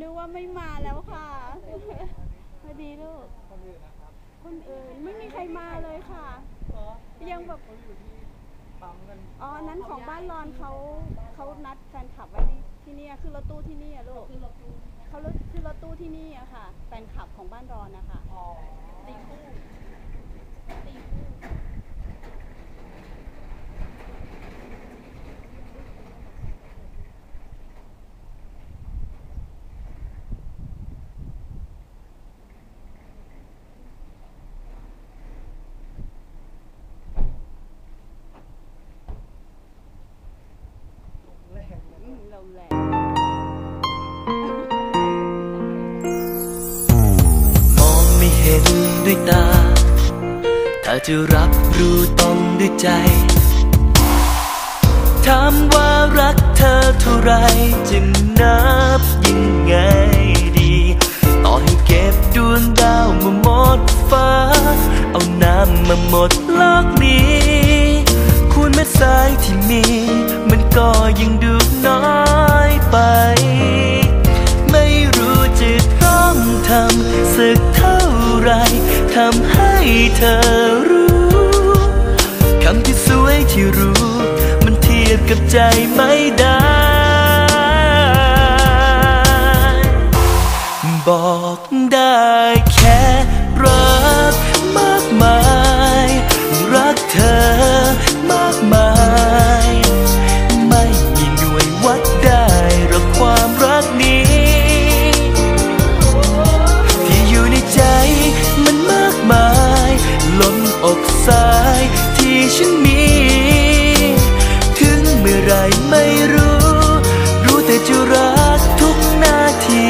นึกว่าไม่มาแล้วค่ะสวัสดีลูก คนอื่นนะครับคนอื่นไม่มีใครมาเลยค่ะ เหรอยังแบบ เขาอยู่ที่ปั๊มกันอ๋ออันนั้นของบ้านรอนเขาเขานัดแฟนคลับไว้ที่ที่เนี่ยคือรถตู้ที่นี่อะลูกเขารถคือรถตู้ที่นี่อะค่ะ แฟนคลับของบ้านรอนนะคะ อ๋อ ตีคู่ ด้วยตา ถ้าจะรับรู้ต้องด้วยใจ ถามว่ารักเธอเท่าไรจะนับยังไงดี ต่อให้เก็บดวงดาวมาหมดฟ้า เอาน้ำมาหมดโลกนี้คูณเม็ดทรายที่มี มันก็ยังดูน้อย เธอรู้คำที่สวยที่รู้ มันเทียบกับใจไม่ได้ บอกได้แค่ ไรไม่รู้ รู้แต่จะรักทุกนาที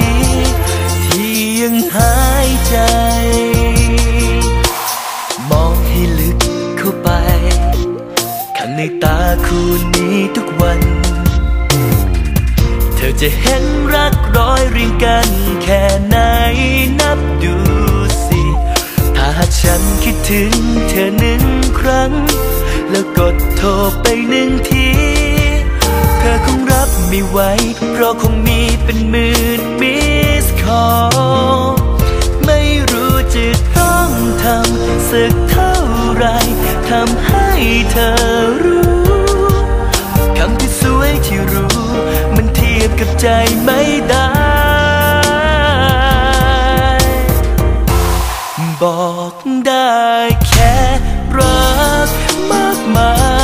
ที่ยังหายใจ มองให้ลึกเข้าไป ข้างในตาคู่นี้ทุกวัน เธอจะเห็นรักร้อยเรียงกันแค่ไหนนับดูสิ ถ้าหากฉันคิดถึงเธอหนึ่งครั้งแล้วกดโทรไปหนึ่งที อคงรับไม่ไหว เพราะคงมีเป็นหมื่นมิสคอไม่รู้จะต้องทำสักเท่าไรทำให้เธอรู้คำที่สวยที่รู้ มันเทียบกับใจไม่ได้บอกได้แค่รักมากมาย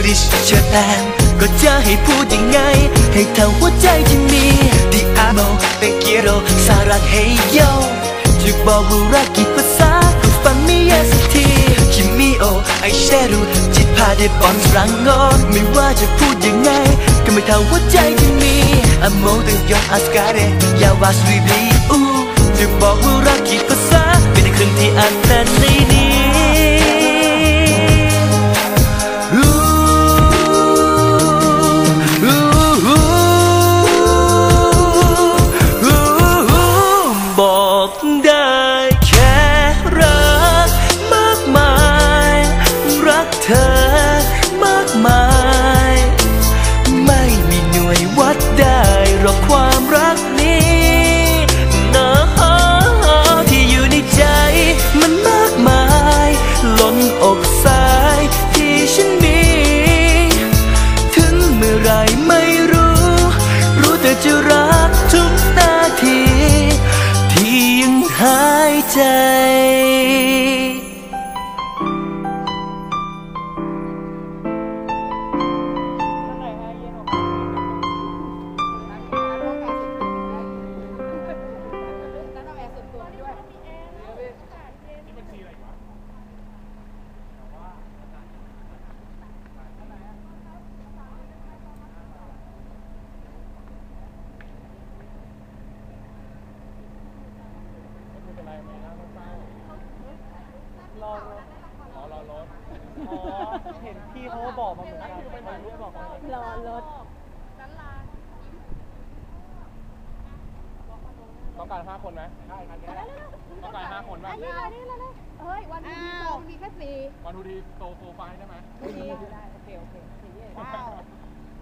each d i v i s เชิญแทนก็จะให้พูดยังไง ให้เท่าหัวใจที่มีที่อาโมเป็นกิโรสารักให้โยจะบอกว่ารักกี่ภาษาก็ฟังไม่แย่สักทีคิมิโอไอเชรุจิตพาได้บอลรังงอนไม่ว่าจะพูดยังไง ก็ไม่เท่าหัวใจที่มีอโมตึงยองอาสการ์เยาวาสวีบลีอู just รอรอรถอ๋อเห็นพี่เขาบอกมาเหมือนกันไปถ่ารูปบอกมา รอรถต้องการห้าคนไหมต้องการห้าคนไหมอันนี้เลยนี่เลยเฮ้ย วันนี้โตมีแค่สี่วันทูดีโตโฟไฟล์ได้ไหมไม่ดีได้โอเคโอเคโอเคว้าว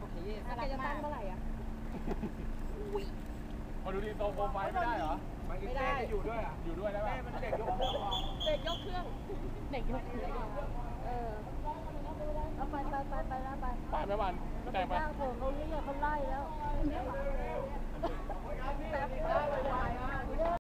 โอเคน่ารักจะตั้งเมื่อไหร่อะวันทูดีโตโฟไฟล์ไม่ได้เหรอ ไม่ได้ อยู่ด้วยอะ อยู่ด้วยได้แม่ป่ะมันเด็กยกเครื่องเด็กยกเครื่องเด็กยกเครื่องเออเอาไปไปไปไปแล้วไปไปไหมวันแต่งไปจ้างผมเขาเรียกเขาไล่แล้ว